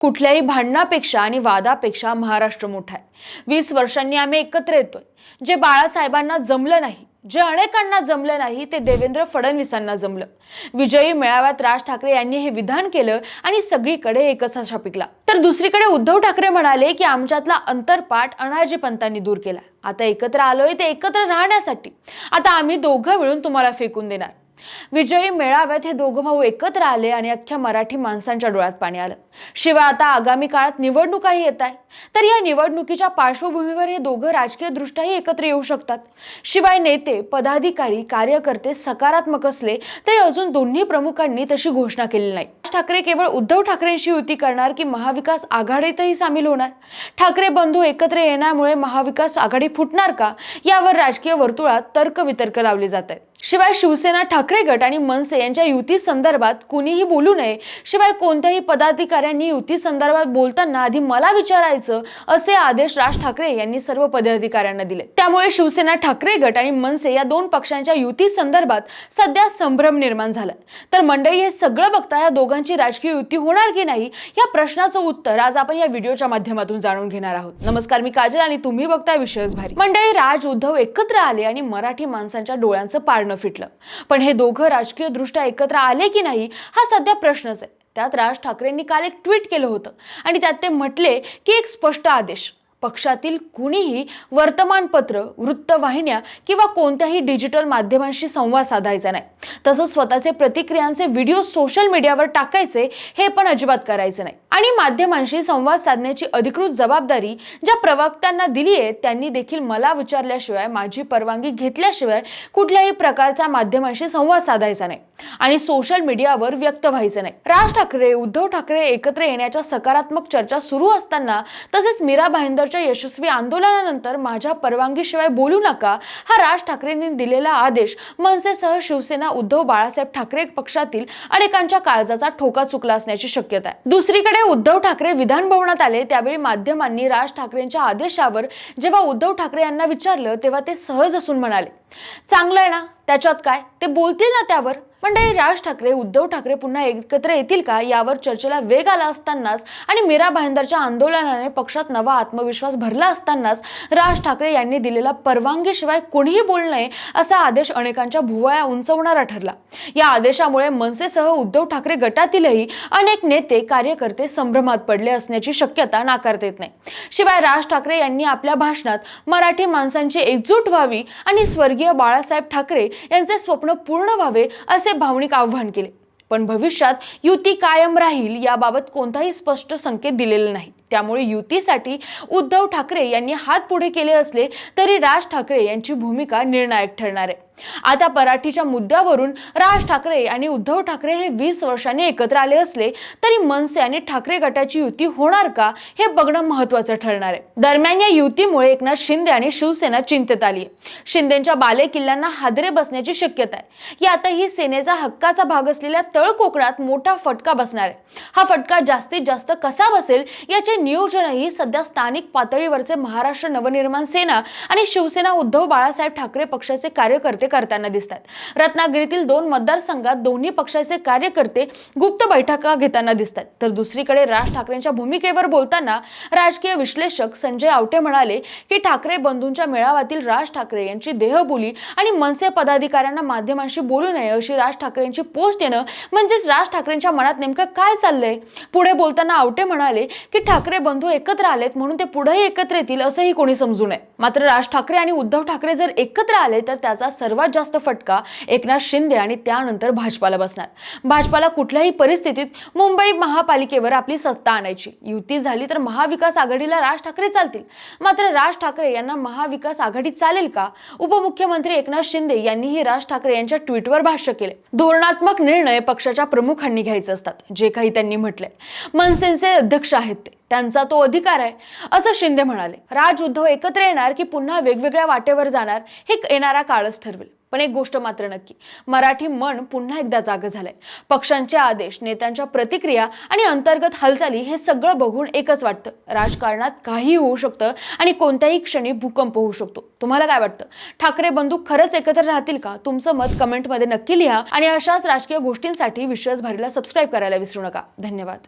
कुठल्याही भांडणापेक्षा आणि वादापेक्षा महाराष्ट्र मोठा आहे. वीस वर्षांनी आम्ही एकत्र येतोय. जे बाळासाहेबांना जमलं नाही जे अनेकांना जमलं नाही ते देवेंद्र फडणवीसांना जमलं. विजयी मेळाव्यात राज ठाकरे यांनी हे विधान केलं आणि सगळीकडे एकच असा पिकला. तर दुसरीकडे उद्धव ठाकरे म्हणाले की आमच्यातला अंतरपाठ अनाजी पंतांनी दूर केला. आता एकत्र आलोय ते एकत्र राहण्यासाठी. आता आम्ही दोघं मिळून तुम्हाला फेकून देणार. विजयी मेळाव्यात हे दोघं भाऊ एकत्र आले आणि अख्ख्या मराठी माणसांच्या डोळ्यात पाणी आलं. शिवाय आता आगामी काळात निवडणुकाही येत आहे. तर या निवडणुकीच्या पार्श्वभूमीवर हे दोघं राजकीय दृष्ट्याही एकत्र येऊ शकतात. शिवाय नेते पदाधिकारी कार्यकर्ते सकारात्मक असले तरी अजून दोन्ही प्रमुखांनी तशी घोषणा केली नाही. ठाकरे केवळ उद्धव ठाकरेंशी युती करणार की महाविकास आघाडीतही सामील होणार? ठाकरे बंधू एकत्र येण्यामुळे महाविकास आघाडी फुटणार का? यावर राजकीय वर्तुळात तर्कवितर्क लावले जात आहेत. शिवाय शिवसेना ठाकरे गट आणि मनसे यांच्या युती संदर्भात कुणीही बोलू नये. शिवाय कोणत्याही पदाधिकाऱ्यांनी युती संदर्भात बोलताना आधी मला विचारायचं असे आदेश राज ठाकरे यांनी सर्व पदाधिकाऱ्यांना दिले. त्यामुळे शिवसेना ठाकरे गट आणि मनसे या दोन पक्षांच्या युती संदर्भात सध्या संभ्रम निर्माण झाला तर मंडळी हे सगळं बघता या दोघांची राजकीय युती होणार की नाही या प्रश्नाचं उत्तर आज आपण या व्हिडिओच्या माध्यमातून जाणून घेणार आहोत. नमस्कार मी काजल आणि तुम्ही बघताय विषयच भारी. मंडळी राज उद्धव एकत्र आले आणि मराठी माणसांच्या डोळ्यांचं पारणं फिटलं. पण हे दोघं राजकीय दृष्ट्या एकत्र आले की नाही हा सध्या प्रश्नच आहे. त्यात राज ठाकरेंनी काल एक ट्विट केलं होतं आणि त्यात ते म्हटले की एक स्पष्ट आदेश. पक्षातील कुणीही वर्तमानपत्र वृत्तवाहिन्या किंवा कोणत्याही डिजिटल माध्यमांशी संवाद साधायचा नाही. तसंच स्वतःचे प्रतिक्रियांचे व्हिडिओ सोशल मीडियावर टाकायचे हे पण अजिबात करायचे नाही. आणि माध्यमांशी संवाद साधण्याची अधिकृत जबाबदारी ज्या प्रवक्त्यांना दिली आहे त्यांनी देखील मला विचारल्याशिवाय माझी परवानगी घेतल्याशिवाय कुठल्याही प्रकारचा माध्यमांशी संवाद साधायचा नाही. आणि सोशल मीडियावर व्यक्त व्हायचं नाही. राज ठाकरे उद्धव ठाकरे एकत्र येण्याच्या सकारात्मक चर्चा सुरू असताना तसेच मीरा भाईंदर भाईंदरच्या यशस्वी आंदोलनानंतर माझ्या परवानगीशिवाय बोलू नका हा राज ठाकरेंनी दिलेला आदेश. मनसेसह शिवसेना उद्धव बाळासाहेब ठाकरे पक्षातील अनेकांच्या काळजाचा ठोका चुकला असण्याची शक्यता आहे. दुसरीकडे उद्धव ठाकरे विधान भवनात आले त्यावेळी माध्यमांनी राज ठाकरेंच्या आदेशावर जेव्हा उद्धव ठाकरे यांना विचारलं तेव्हा ते सहज असून म्हणाले चांगलं आहे ना? त्याच्यात काय? ते बोलतील ना त्यावर. म्हणजे राज ठाकरे उद्धव ठाकरे पुन्हा एकत्र येतील का? यावर चर्चेला वेग आला असतानाच आणि मीरा भाईंदरच्या आंदोलनाने पक्षात नवा आत्मविश्वास भरला असतानाच राज ठाकरे यांनी दिलेला परवानगीशिवाय कोणीही बोलू नये असा आदेश अनेकांच्या भुवया उंचवणारा ठरला. या आदेशामुळे मनसेसह उद्धव ठाकरे गटातीलही अनेक नेते कार्यकर्ते संभ्रमात पडले असण्याची शक्यता नाकारता येत नाही. शिवाय राज ठाकरे यांनी आपल्या भाषणात मराठी माणसांची एकजूट व्हावी आणि स्वर्गीय बाळासाहेब ठाकरे यांचे स्वप्न पूर्ण व्हावे असे भावनिक आव्हान केले. पण भविष्यात युती कायम राहील याबाबत कोणताही स्पष्ट संकेत दिलेला नाही. त्यामुळे युतीसाठी उद्धव ठाकरे यांनी हात पुढे केले असले तरी राज ठाकरे यांची भूमिका निर्णायक ठरणार आहे. आता पराठीच्या मुद्द्यावरून राज ठाकरे आणि उद्धव ठाकरे हे वीस वर्षांनी एकत्र आले असले तरी मनसे आणि ठाकरे गटाची युती होणार का हे बघणं महत्वाचं ठरणार आहे. दरम्यान या युतीमुळे एकनाथ शिंदे आणि शिवसेना चिंतेत आली आहे. शिंदेच्या बाले किल्ल्यांना हादरे बसण्याची शक्यता आहे. यातही सेनेचा हक्काचा भाग असलेल्या तळ कोकणात मोठा फटका बसणार आहे. हा फटका जास्तीत जास्त कसा बसेल याचे नियोजनही सध्या स्थानिक पातळीवरचे महाराष्ट्र नवनिर्माण सेना आणि शिवसेना उद्धव बाळासाहेब ठाकरे पक्षाचे कार्यकर्ते करताना दिसतात. रत्नागिरीतील दोन मतदारसंघात दोन्ही पक्षाचे कार्यकर्ते गुप्त बैठका घेताना दिसतात. तर दुसरीकडे राज ठाकरेंच्या भूमिकेवर बोलताना राजकीय विश्लेषक संजय आवटे म्हणाले की ठाकरे बंधूंच्या मेळाव्यातील राज ठाकरे यांची देहबोली आणि मनसे पदाधिकाऱ्यांना माध्यमांशी बोलू नये अशी राज ठाकरेंची पोस्ट येणं म्हणजेच राज ठाकरेंच्या मनात नेमकं काय चाललंय? पुढे बोलताना आवटे म्हणाले की ठाकरे बंधू एकत्र आलेत म्हणून ते पुढेही एकत्र येतील असंही कोणी समजू नये. मात्र राज ठाकरे आणि उद्धव ठाकरे जर एकत्र आले तर त्याचा सर्वात जास्त फटका एकनाथ शिंदे आणि त्यानंतर भाजपाला बसणार. भाजपाला कुठल्याही परिस्थितीत मुंबई महापालिकेवर आपली सत्ता आणायची. युती झाली तर महाविकास आघाडीला राज ठाकरे चालतील. मात्र राज ठाकरे यांना महाविकास आघाडी चालेल का? उपमुख्यमंत्री एकनाथ शिंदे यांनीही राज ठाकरे यांच्या ट्विटवर भाष्य केले. धोरणात्मक निर्णय पक्षाच्या प्रमुखांनी घ्यायचे असतात जे काही त्यांनी म्हटलंय. मनसेचे अध्यक्ष आहेत ते. त्यांचा तो अधिकार आहे. असं शिंदे म्हणाले. राज उद्धव एकत्र येणार की पुन्हा वेगवेगळ्या वाटेवर जाणार हे येणारा काळच ठरवेल. पण एक गोष्ट मात्र नक्की मराठी मन पुन्हा एकदा जाग झालंय. पक्षांचे आदेश नेत्यांच्या प्रतिक्रिया आणि अंतर्गत हालचाली हे सगळं बघून एकच वाटतं. राजकारणात काहीही होऊ शकतं आणि कोणत्याही क्षणी भूकंप होऊ शकतो. तुम्हाला काय वाटतं? ठाकरे बंधू खरंच एकत्र राहतील का? तुमचं मत कमेंटमध्ये नक्की लिहा आणि अशाच राजकीय गोष्टींसाठी विश्वास भारीला सबस्क्राईब करायला विसरू नका. धन्यवाद.